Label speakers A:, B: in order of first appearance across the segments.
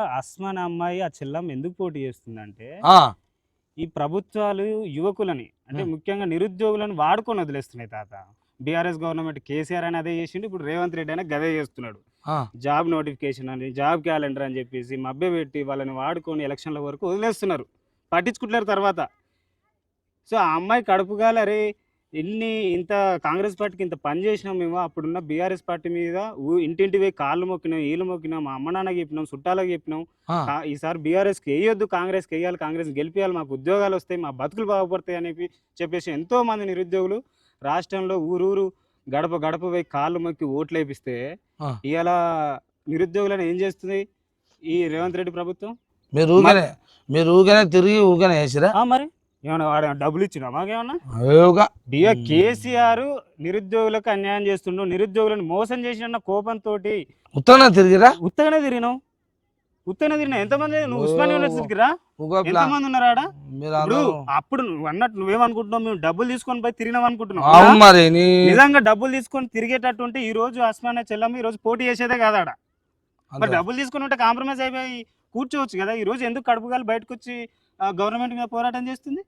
A: అస్మాన్ అమ్మాయి ఆ చెల్లం ఎందుకు పోటీ చేస్తుందంటే ఈ ప్రభుత్వాలు యువకులని అంటే. ముఖ్యంగా నిరుద్యోగులను వాడుకొని వదిలేస్తున్నాయి తాత. బీఆర్ఎస్ గవర్నమెంట్ కేసీఆర్ అని అదే చేసిండు ఇప్పుడు రేవంత్ రెడ్డి అయినా గదే చేస్తున్నాడు. జాబ్ నోటిఫికేషన్ అని జాబ్ క్యాలెండర్ అని చెప్పేసి మభ్య పెట్టి వాళ్ళని వాడుకొని ఎలక్షన్ల వరకు వదిలేస్తున్నారు. పట్టించుకుంటున్నారు తర్వాత. సో ఆ అమ్మాయి కడుపుగాల ఎన్ని ఇంత కాంగ్రెస్ పార్టీకి ఇంత పని చేసినాం మేము అప్పుడున్న బీఆర్ఎస్ పార్టీ మీద ఇంటింటి పోయి కాళ్ళు మొక్కినాం ఈలు మొక్కినాం మా అమ్మ నాన్నకి చెప్పినాం చుట్టాలకు చెప్పినాం. కా- ఈసారి బీఆర్ఎస్కి వేయొద్దు కాంగ్రెస్కి వేయాలి కాంగ్రెస్ గెలిపించాలి మాకు ఉద్యోగాలు వస్తాయి మా బతుకులు బాగుపడతాయి అని చెప్పేసి ఎంతో మంది నిరుద్యోగులు రాష్ట్రంలో ఊరూరు గడప గడప పోయి కాళ్ళు మొక్కి ఓట్లు వేపిస్తే. ఇవాళ నిరుద్యోగులను ఏం చేస్తుంది ఈ రేవంత్ రెడ్డి ప్రభుత్వం?
B: మీరు ఊగనే మీరు ఊగనే తిరిగి ఊగనే వేసిరా?
A: ఆ మరి. ఏమన్నా వాడు డబ్బులు ఇచ్చినా మాకేమన్నా? కేసీఆర్ నిరుద్యోగులకు అన్యాయం చేస్తుండు నిరుద్యోగులను మోసం చేసిన కోపంతో
B: ఉత్తరం తిరిగిరా?
A: ఉత్తగానే తిరిగినావు. ఉత్తగానే తిరిగినావు. ఎంతమంది? నువ్వు ఉస్మాన్ యూనివర్సిటీకి రా.
B: ఊగా ప్లా-
A: ఎంతమంది ఉన్నారు ఆడ
B: మీరు
A: ఇప్పుడు అప్పుడు నువ్వు అన్నట్టు నువ్వేమనుకుంటున్నావు? మేము డబ్బులు తీసుకొని పోయి తిరిగినాం అనుకుంటున్నావు. నిజంగా డబ్బులు తీసుకొని తిరిగేటట్టు ఉంటే ఈ రోజు అస్మాన్ చెల్లమ్మ ఈ రోజు పోటీ చేసేదే కాదు ఆడ మరి
B: అంతే.
A: డబ్బులు తీసుకుని ఉంటే కాంప్రమైజ్ అయిపోయి కూర్చోవచ్చు కదా? ఈ రోజు ఎందుకు కడుపుగాలు బయటకు వచ్చి గవర్నమెంట్ మీద పోరాటం చేస్తుంది?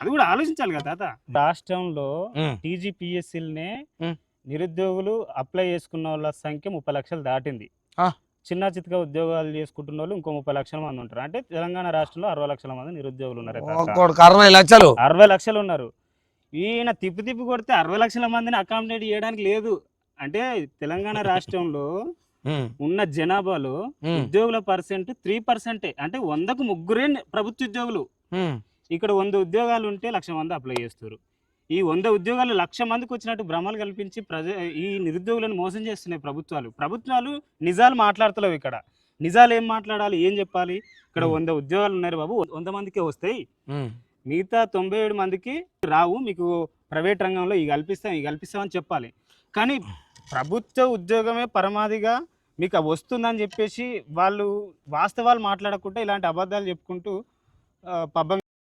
A: అది కూడా ఆలోచించాలి కదా తాత. రాష్ట్రంలో టీజీపీఎస్సీలనే. నిరుద్యోగులు అప్లై చేసుకున్న వాళ్ళ సంఖ్య ముప్పై లక్షలు దాటింది.
B: ఆ.
A: చిన్న చితక ఉద్యోగాలు చేసుకుంటున్న వాళ్ళు ఇంకో ముప్పై లక్షల మంది ఉంటారు. అంటే తెలంగాణ రాష్ట్రంలో అరవై లక్షల మంది నిరుద్యోగులు ఉన్నారు
B: అరవై లక్షలు.
A: అరవై లక్షలు ఉన్నారు. ఈయన తిప్పి తిప్పి కొడితే అరవై లక్షల మందిని అకామిడేట్ చేయడానికి లేదు. అంటే తెలంగాణ రాష్ట్రంలో ఉన్న జనాభాలో ఉద్యోగుల పర్సెంట్ త్రీ పర్సెంటే అంటే వందకు ముగ్గురే ప్రభుత్వ ఉద్యోగులు. ఇక్కడ వంద ఉద్యోగాలు ఉంటే లక్ష మంది అప్లై చేస్తారు. ఈ వంద ఉద్యోగాలు లక్ష మందికి వచ్చినట్టు భ్రమలు కల్పించి ప్రజ ఈ నిరుద్యోగులను మోసం చేస్తున్నాయి ప్రభుత్వాలు. ప్రభుత్వాలు నిజాలు మాట్లాడతలేవు ఇక్కడ. నిజాలు ఏం మాట్లాడాలి? ఏం చెప్పాలి? ఇక్కడ. వంద ఉద్యోగాలు ఉన్నాయి బాబు. వంద మందికే వస్తాయి. మిగతా తొంభై ఏడు మందికి రావు మీకు ప్రైవేట్ రంగంలో ఈ కల్పిస్తాం ఈ కల్పిస్తామని చెప్పాలి. కానీ ప్రభుత్వ ఉద్యోగమే పరమాదిగా మీకు అది వస్తుందని చెప్పేసి వాళ్ళు వాస్తవాలు మాట్లాడకుండా ఇలాంటి అబద్ధాలు చెప్పుకుంటూ పబ్బం